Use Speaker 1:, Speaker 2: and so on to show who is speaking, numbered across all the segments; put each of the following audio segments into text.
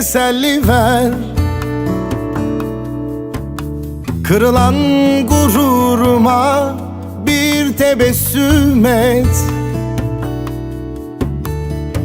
Speaker 1: teselli ver. Kırılan gururuma bir tebessüm et.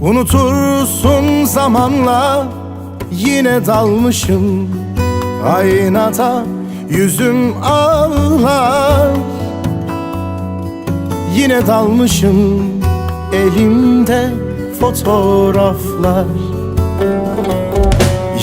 Speaker 1: Unutursun zamanla yine dalmışım. Aynada yüzüm ağlar. Yine dalmışım elimde fotoğraflar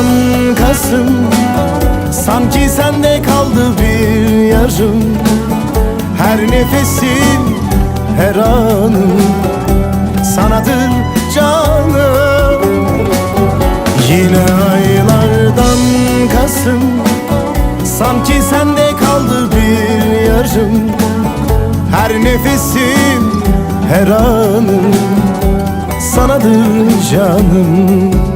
Speaker 1: aylardan Kasım Sanki sende kaldı bir yarım. Her nefesim, her anım Sanadır canım Yine aylardan Kasım Sanki sende kaldı bir yarım. Her nefesim, her anım Sanadır canım